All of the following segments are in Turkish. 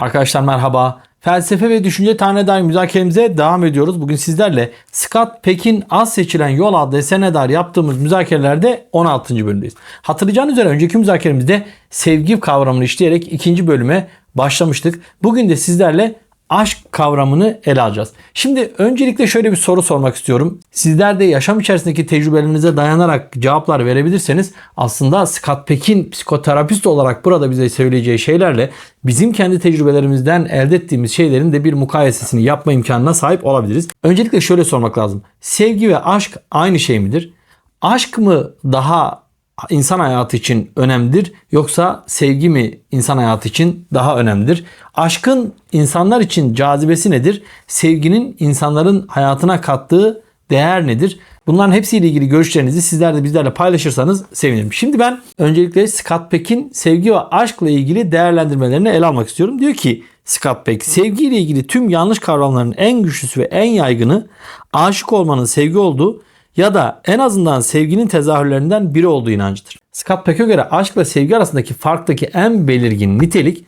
Arkadaşlar merhaba. Felsefe ve düşünce tane dair müzakeremize devam ediyoruz. Bugün sizlerle Scott Peck'in Az Seçilen Yol adlı eserine dair yaptığımız müzakerelerde 16. bölümdeyiz. Hatırlayacağınız üzere önceki müzakeremizde sevgi kavramını işleyerek ikinci bölüme başlamıştık. Bugün de sizlerle aşk kavramını ele alacağız. Şimdi öncelikle şöyle bir soru sormak istiyorum. Sizler de yaşam içerisindeki tecrübelerinize dayanarak cevaplar verebilirseniz aslında Scott Peck'in psikoterapist olarak burada bize söyleyeceği şeylerle bizim kendi tecrübelerimizden elde ettiğimiz şeylerin de bir mukayesesini yapma imkanına sahip olabiliriz. Öncelikle şöyle sormak lazım. Sevgi ve aşk aynı şey midir? Aşk mı daha insan hayatı için önemlidir yoksa sevgi mi insan hayatı için daha önemlidir? Aşkın insanlar için cazibesi nedir? Sevginin insanların hayatına kattığı değer nedir? Bunların hepsiyle ilgili görüşlerinizi sizler de bizlerle paylaşırsanız sevinirim. Şimdi ben öncelikle Scott Peck'in sevgi ve aşkla ilgili değerlendirmelerini ele almak istiyorum. Diyor ki Scott Peck, sevgiyle ilgili tüm yanlış kavramların en güçlüsü ve en yaygını aşık olmanın sevgi olduğu ya da en azından sevginin tezahürlerinden biri olduğu inancıdır. Scott Peck'e göre aşk ve sevgi arasındaki farktaki en belirgin nitelik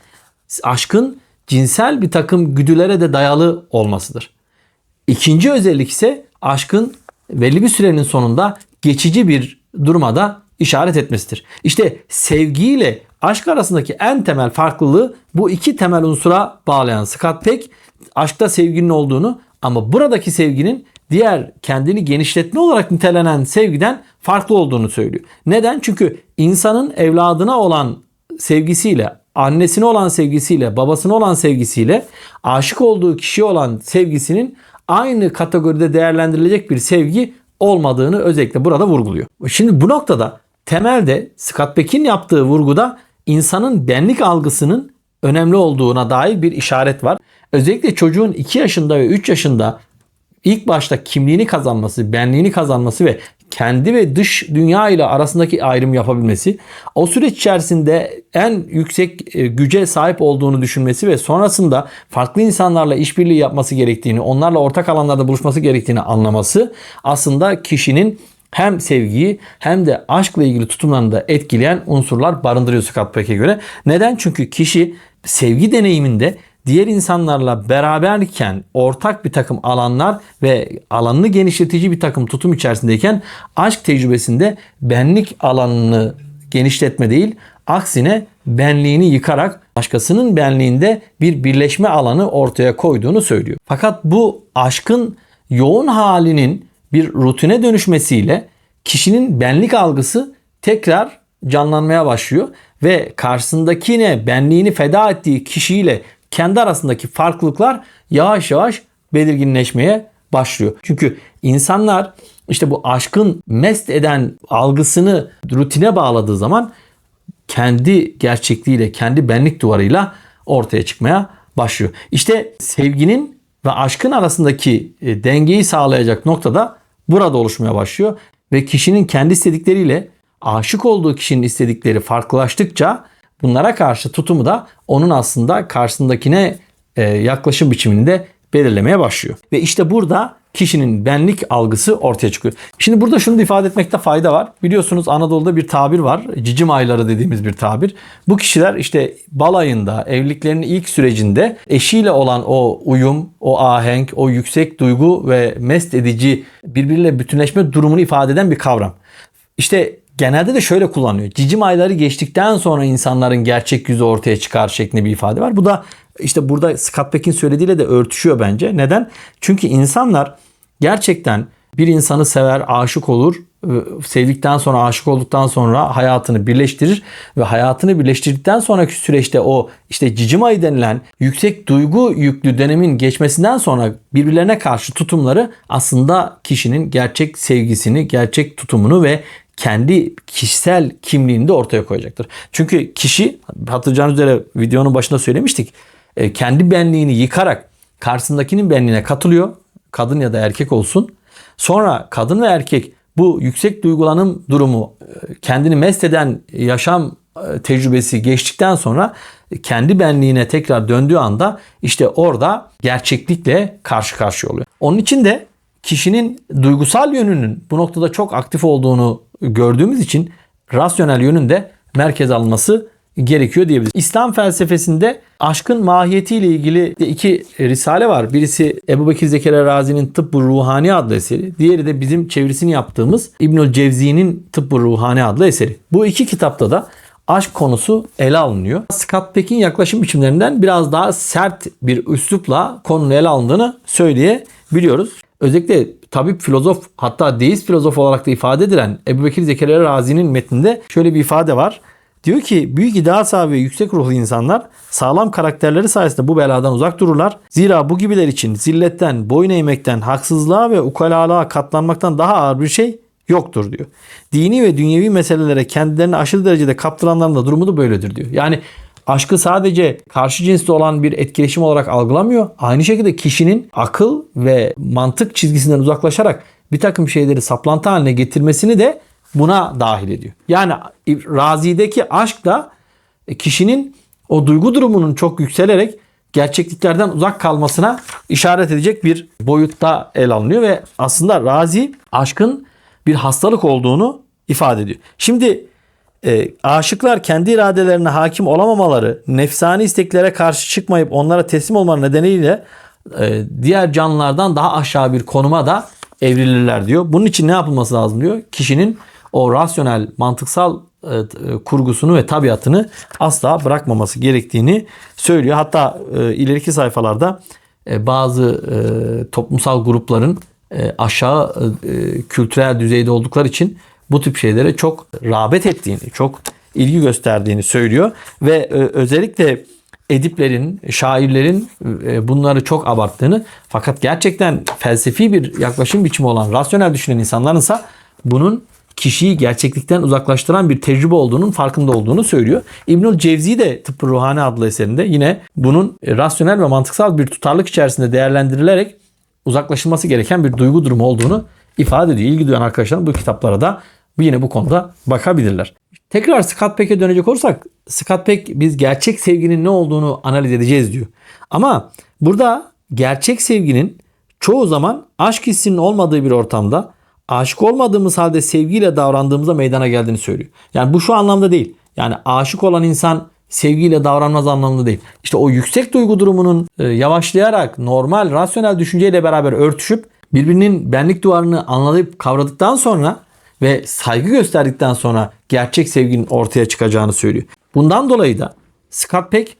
aşkın cinsel bir takım güdülere de dayalı olmasıdır. İkinci özellik ise aşkın belli bir sürenin sonunda geçici bir duruma da işaret etmesidir. İşte sevgiyle aşk arasındaki en temel farklılığı bu iki temel unsura bağlayan Scott Peck aşkta sevginin olduğunu ama buradaki sevginin diğer kendini genişletme olarak nitelenen sevgiden farklı olduğunu söylüyor. Neden? Çünkü insanın evladına olan sevgisiyle, annesine olan sevgisiyle, babasına olan sevgisiyle, aşık olduğu kişiye olan sevgisinin aynı kategoride değerlendirilecek bir sevgi olmadığını özellikle burada vurguluyor. Şimdi bu noktada temelde Scott Peck'in yaptığı vurguda insanın benlik algısının önemli olduğuna dair bir işaret var. Özellikle çocuğun 2 yaşında ve 3 yaşında ilk başta kimliğini kazanması, benliğini kazanması ve kendi ve dış dünya ile arasındaki ayrım yapabilmesi, o süreç içerisinde en yüksek e, güce sahip olduğunu düşünmesi ve sonrasında farklı insanlarla işbirliği yapması gerektiğini, onlarla ortak alanlarda buluşması gerektiğini anlaması aslında kişinin hem sevgiyi hem de aşkla ilgili tutumlarını da etkileyen unsurlar barındırıyor Scott Peck'e göre. Neden? Çünkü kişi sevgi deneyiminde diğer insanlarla beraberken ortak bir takım alanlar ve alanını genişletici bir takım tutum içerisindeyken aşk tecrübesinde benlik alanını genişletme değil aksine benliğini yıkarak başkasının benliğinde bir birleşme alanı ortaya koyduğunu söylüyor. Fakat bu aşkın yoğun halinin bir rutine dönüşmesiyle kişinin benlik algısı tekrar canlanmaya başlıyor ve karşısındakine benliğini feda ettiği kişiyle kendi arasındaki farklılıklar yavaş yavaş belirginleşmeye başlıyor. Çünkü insanlar işte bu aşkın mest eden algısını rutine bağladığı zaman kendi gerçekliğiyle, kendi benlik duvarıyla ortaya çıkmaya başlıyor. İşte sevginin ve aşkın arasındaki e, dengeyi sağlayacak noktada burada oluşmaya başlıyor ve kişinin kendi istedikleriyle aşık olduğu kişinin istedikleri farklılaştıkça bunlara karşı tutumu da onun aslında karşısındakine e, yaklaşım biçiminde belirlemeye başlıyor. Ve işte burada kişinin benlik algısı ortaya çıkıyor. Şimdi burada şunu da ifade etmekte fayda var. Biliyorsunuz Anadolu'da bir tabir var. Cicim ayları dediğimiz bir tabir. Bu kişiler işte balayında, evliliklerinin ilk sürecinde eşiyle olan o uyum, o ahenk, o yüksek duygu ve mest edici birbiriyle bütünleşme durumunu ifade eden bir kavram. İşte genelde de şöyle kullanıyor. Cicim ayları geçtikten sonra insanların gerçek yüzü ortaya çıkar şeklinde bir ifade var. Bu da işte burada Scott Peck'in söylediğiyle de örtüşüyor bence. Neden? Çünkü insanlar gerçekten bir insanı sever, aşık olur. Sevdikten sonra, aşık olduktan sonra hayatını birleştirir ve hayatını birleştirdikten sonraki süreçte o işte cicim ayı denilen yüksek duygu yüklü dönemin geçmesinden sonra birbirlerine karşı tutumları aslında kişinin gerçek sevgisini, gerçek tutumunu ve kendi kişisel kimliğini de ortaya koyacaktır. Çünkü kişi hatırlayacağınız üzere videonun başında söylemiştik. E, kendi benliğini yıkarak karşısındakinin benliğine katılıyor. Kadın ya da erkek olsun. Sonra kadın ve erkek bu yüksek duygulanım durumu e, kendini mest eden yaşam e, tecrübesi geçtikten sonra kendi benliğine tekrar döndüğü anda işte orada gerçeklikle karşı karşıya oluyor. Onun için de kişinin duygusal yönünün bu noktada çok aktif olduğunu gördüğümüz için rasyonel yönün de merkez alınması gerekiyor diyebiliriz. İslam felsefesinde aşkın mahiyetiyle ilgili iki risale var. Birisi Ebu Bekir Zekeriya Razi'nin Tıbbı Ruhani adlı eseri. Diğeri de bizim çevirisini yaptığımız İbnül Cevzi'nin Tıbbı Ruhani adlı eseri. Bu iki kitapta da aşk konusu ele alınıyor. Scott Peck'in yaklaşım biçimlerinden biraz daha sert bir üslupla konunun ele alındığını söyleyebiliyoruz. Özellikle tabip filozof hatta deist filozof olarak da ifade edilen Ebu Bekir Zekeriya Razi'nin metninde şöyle bir ifade var. Diyor ki büyük iddia sahibi yüksek ruhlu insanlar sağlam karakterleri sayesinde bu beladan uzak dururlar. Zira bu gibiler için zilletten, boyun eğmekten, haksızlığa ve ukalalığa katlanmaktan daha ağır bir şey yoktur diyor. Dini ve dünyevi meselelere kendilerini aşırı derecede kaptıranların da durumu da böyledir diyor. Yani aşkı sadece karşı cinsli olan bir etkileşim olarak algılamıyor. Aynı şekilde kişinin akıl ve mantık çizgisinden uzaklaşarak bir takım şeyleri saplantı haline getirmesini de buna dahil ediyor. Yani Razi'deki aşk da kişinin o duygu durumunun çok yükselerek gerçekliklerden uzak kalmasına işaret edecek bir boyutta el alınıyor ve aslında Razi aşkın bir hastalık olduğunu ifade ediyor. Şimdi e, aşıklar kendi iradelerine hakim olamamaları, nefsani isteklere karşı çıkmayıp onlara teslim olma nedeniyle e, diğer canlılardan daha aşağı bir konuma da evrilirler diyor. Bunun için ne yapılması lazım diyor? Kişinin o rasyonel, mantıksal e, e, kurgusunu ve tabiatını asla bırakmaması gerektiğini söylüyor. Hatta e, ileriki sayfalarda bazı toplumsal grupların aşağı kültürel düzeyde oldukları için bu tip şeylere çok rağbet ettiğini, çok ilgi gösterdiğini söylüyor ve özellikle ediplerin, şairlerin bunları çok abarttığını fakat gerçekten felsefi bir yaklaşım biçimi olan rasyonel düşünen insanlarınsa bunun kişiyi gerçeklikten uzaklaştıran bir tecrübe olduğunun farkında olduğunu söylüyor. İbnül Cevzi de Tıbbı Ruhani adlı eserinde yine bunun rasyonel ve mantıksal bir tutarlık içerisinde değerlendirilerek uzaklaşılması gereken bir duygu durumu olduğunu ifade ediyor. İlgi duyan arkadaşlar bu kitaplara da yine bu konuda bakabilirler. Tekrar Scott Peck'e dönecek olursak Scott Peck biz gerçek sevginin ne olduğunu analiz edeceğiz diyor. Ama burada gerçek sevginin çoğu zaman aşk hissinin olmadığı bir ortamda aşık olmadığımız halde sevgiyle davrandığımızda meydana geldiğini söylüyor. Yani bu şu anlamda değil. Yani aşık olan insan sevgiyle davranmaz anlamında değil. İşte o yüksek duygu durumunun e, yavaşlayarak normal, rasyonel düşünceyle beraber örtüşüp birbirinin benlik duvarını anlayıp kavradıktan sonra ve saygı gösterdikten sonra gerçek sevginin ortaya çıkacağını söylüyor. Bundan dolayı da Scott Peck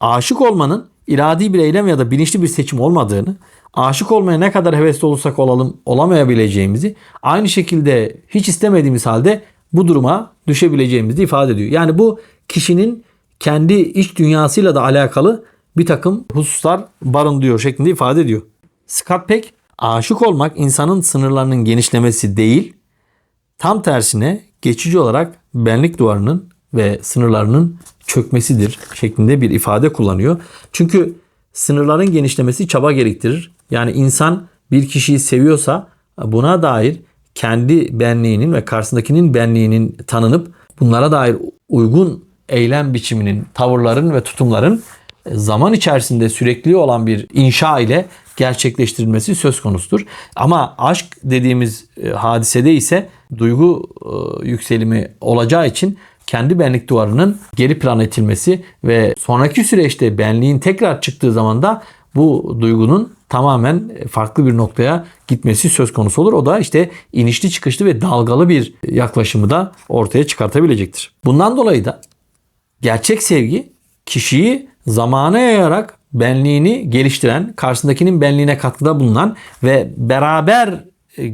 aşık olmanın iradi bir eylem ya da bilinçli bir seçim olmadığını, aşık olmaya ne kadar hevesli olursak olalım olamayabileceğimizi, aynı şekilde hiç istemediğimiz halde bu duruma düşebileceğimizi ifade ediyor. Yani bu kişinin kendi iç dünyasıyla da alakalı bir takım hususlar barındırıyor şeklinde ifade ediyor. Scott Peck aşık olmak insanın sınırlarının genişlemesi değil, tam tersine geçici olarak benlik duvarının ve sınırlarının çökmesidir şeklinde bir ifade kullanıyor. Çünkü sınırların genişlemesi çaba gerektirir. Yani insan bir kişiyi seviyorsa buna dair kendi benliğinin ve karşısındakinin benliğinin tanınıp bunlara dair uygun eylem biçiminin, tavırların ve tutumların zaman içerisinde sürekli olan bir inşa ile gerçekleştirilmesi söz konusudur. Ama aşk dediğimiz e, hadisede ise duygu e, yükselimi olacağı için kendi benlik duvarının geri plan etilmesi ve sonraki süreçte benliğin tekrar çıktığı zaman da bu duygunun tamamen farklı bir noktaya gitmesi söz konusu olur. O da işte inişli çıkışlı ve dalgalı bir yaklaşımı da ortaya çıkartabilecektir. Bundan dolayı da gerçek sevgi kişiyi zamana yayarak benliğini geliştiren, karşısındakinin benliğine katkıda bulunan ve beraber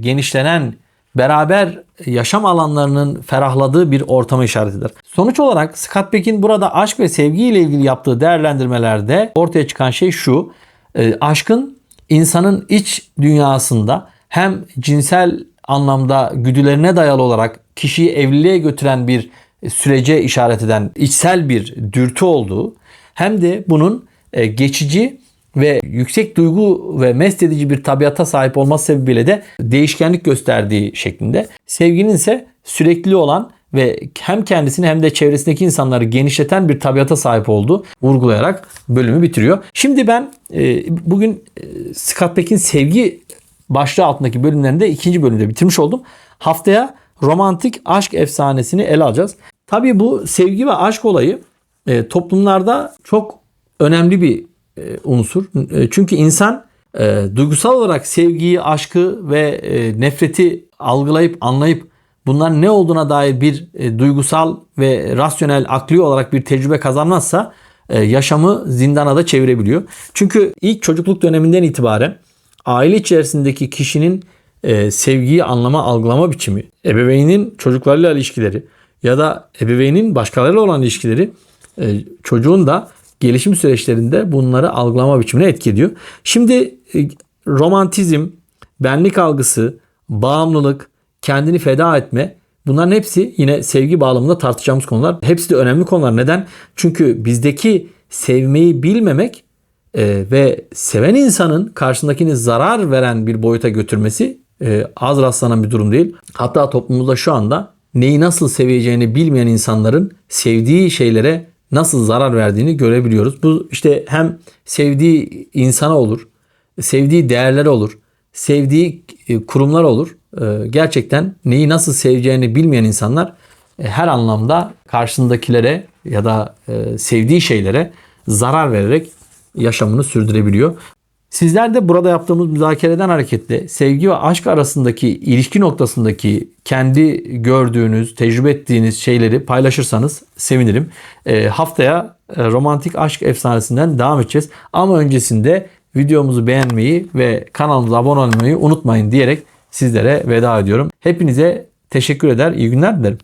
genişlenen beraber yaşam alanlarının ferahladığı bir ortama işaret eder. Sonuç olarak Scott Peck'in burada aşk ve sevgi ile ilgili yaptığı değerlendirmelerde ortaya çıkan şey şu. E, aşkın insanın iç dünyasında hem cinsel anlamda güdülerine dayalı olarak kişiyi evliliğe götüren bir sürece işaret eden içsel bir dürtü olduğu hem de bunun e, geçici ve yüksek duygu ve mest edici bir tabiata sahip olması sebebiyle de değişkenlik gösterdiği şeklinde. Sevginin ise sürekli olan ve hem kendisini hem de çevresindeki insanları genişleten bir tabiata sahip olduğu vurgulayarak bölümü bitiriyor. Şimdi ben e, bugün e, Scott Peck'in sevgi başlığı altındaki bölümlerinde ikinci bölümde bitirmiş oldum. Haftaya romantik aşk efsanesini ele alacağız. Tabii bu sevgi ve aşk olayı e, toplumlarda çok önemli bir e, unsur. E, çünkü insan e, duygusal olarak sevgiyi, aşkı ve e, nefreti algılayıp anlayıp bunların ne olduğuna dair bir e, duygusal ve rasyonel, akli olarak bir tecrübe kazanmazsa e, yaşamı zindana da çevirebiliyor. Çünkü ilk çocukluk döneminden itibaren aile içerisindeki kişinin e, sevgiyi anlama, algılama biçimi, ebeveynin çocuklarıyla ilişkileri ya da ebeveynin başkalarıyla olan ilişkileri e, çocuğun da gelişim süreçlerinde bunları algılama biçimine etki ediyor. Şimdi e, romantizm, benlik algısı, bağımlılık, kendini feda etme bunların hepsi yine sevgi bağlamında tartışacağımız konular. Hepsi de önemli konular. Neden? Çünkü bizdeki sevmeyi bilmemek e, ve seven insanın karşısındakini zarar veren bir boyuta götürmesi e, az rastlanan bir durum değil. Hatta toplumumuzda şu anda neyi nasıl seveceğini bilmeyen insanların sevdiği şeylere nasıl zarar verdiğini görebiliyoruz. Bu işte hem sevdiği insana olur, sevdiği değerlere olur, sevdiği e, kurumlar olur. E, Gerçekten neyi nasıl seveceğini bilmeyen insanlar e, her anlamda karşısındakilere ya da e, sevdiği şeylere zarar vererek yaşamını sürdürebiliyor. Sizler de burada yaptığımız müzakereden hareketle sevgi ve aşk arasındaki ilişki noktasındaki kendi gördüğünüz, tecrübe ettiğiniz şeyleri paylaşırsanız sevinirim. E, haftaya romantik aşk efsanesinden devam edeceğiz. Ama öncesinde videomuzu beğenmeyi ve kanalımıza abone olmayı unutmayın diyerek sizlere veda ediyorum. Hepinize teşekkür eder, iyi günler dilerim.